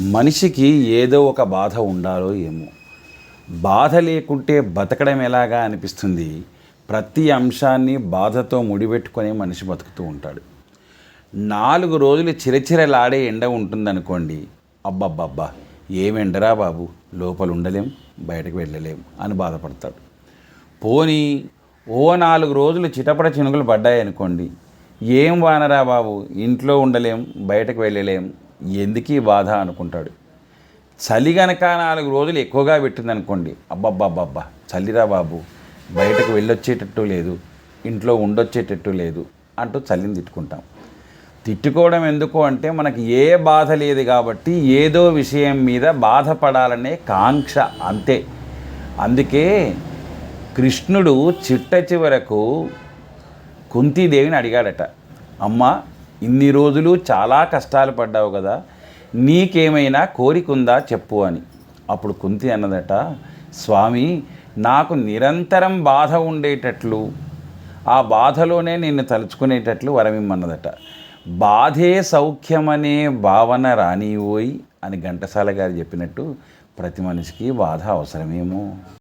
మనిషికి ఏదో ఒక బాధ ఉండాలో ఏమో. బాధ లేకుంటే బతకడం ఎలాగా అనిపిస్తుంది? ప్రతి అంశాన్ని బాధతో ముడిపెట్టుకొని మనిషి బతుకుతూ ఉంటాడు. నాలుగు రోజులు చిరచిరలాడే ఎండ ఉంటుందనుకోండి అబ్బబ్బబ్బా ఏం ఎండరా బాబు లోపల ఉండలేం బయటకు వెళ్ళలేం అని బాధపడతాడు. పోనీ ఓ నాలుగు రోజులు చిటపట చినుకులు పడ్డాయనుకోండి ఏం వానరా బాబు ఇంట్లో ఉండలేం బయటకు వెళ్ళలేం ఎందుకీ బాధ అనుకుంటాడు? చలి గనక నాలుగు రోజులు ఎక్కువగా పెట్టిందనుకోండి అబ్బబ్బబ్బబ్బా చలిరా బాబు బయటకు వెళ్ళొచ్చేటట్టు లేదు ఇంట్లో ఉండొచ్చేటట్టు లేదు అంటూ చలిని తిట్టుకుంటాం. తిట్టుకోవడం ఎందుకు అంటే మనకి ఏ బాధ లేదు కాబట్టి ఏదో విషయం మీద బాధపడాలనే కాంక్ష అంతే. అందుకే కృష్ణుడు చిట్ట చివరకు కుంతీదేవిని అడిగాడట అమ్మ ఇన్ని రోజులు చాలా కష్టాలు పడ్డావు కదా నీకేమైనా కోరికుందా చెప్పు అని. అప్పుడు కుంతి అన్నదట స్వామి నాకు నిరంతరం బాధ ఉండేటట్లు ఆ బాధలోనే నిన్ను తలుచుకునేటట్లు వరమిమ్మన్నదట. బాధే సౌఖ్యమనే భావన రానివోయి అని ఘంటసాల గారు చెప్పినట్టు ప్రతి మనిషికి బాధ అవసరమేమో.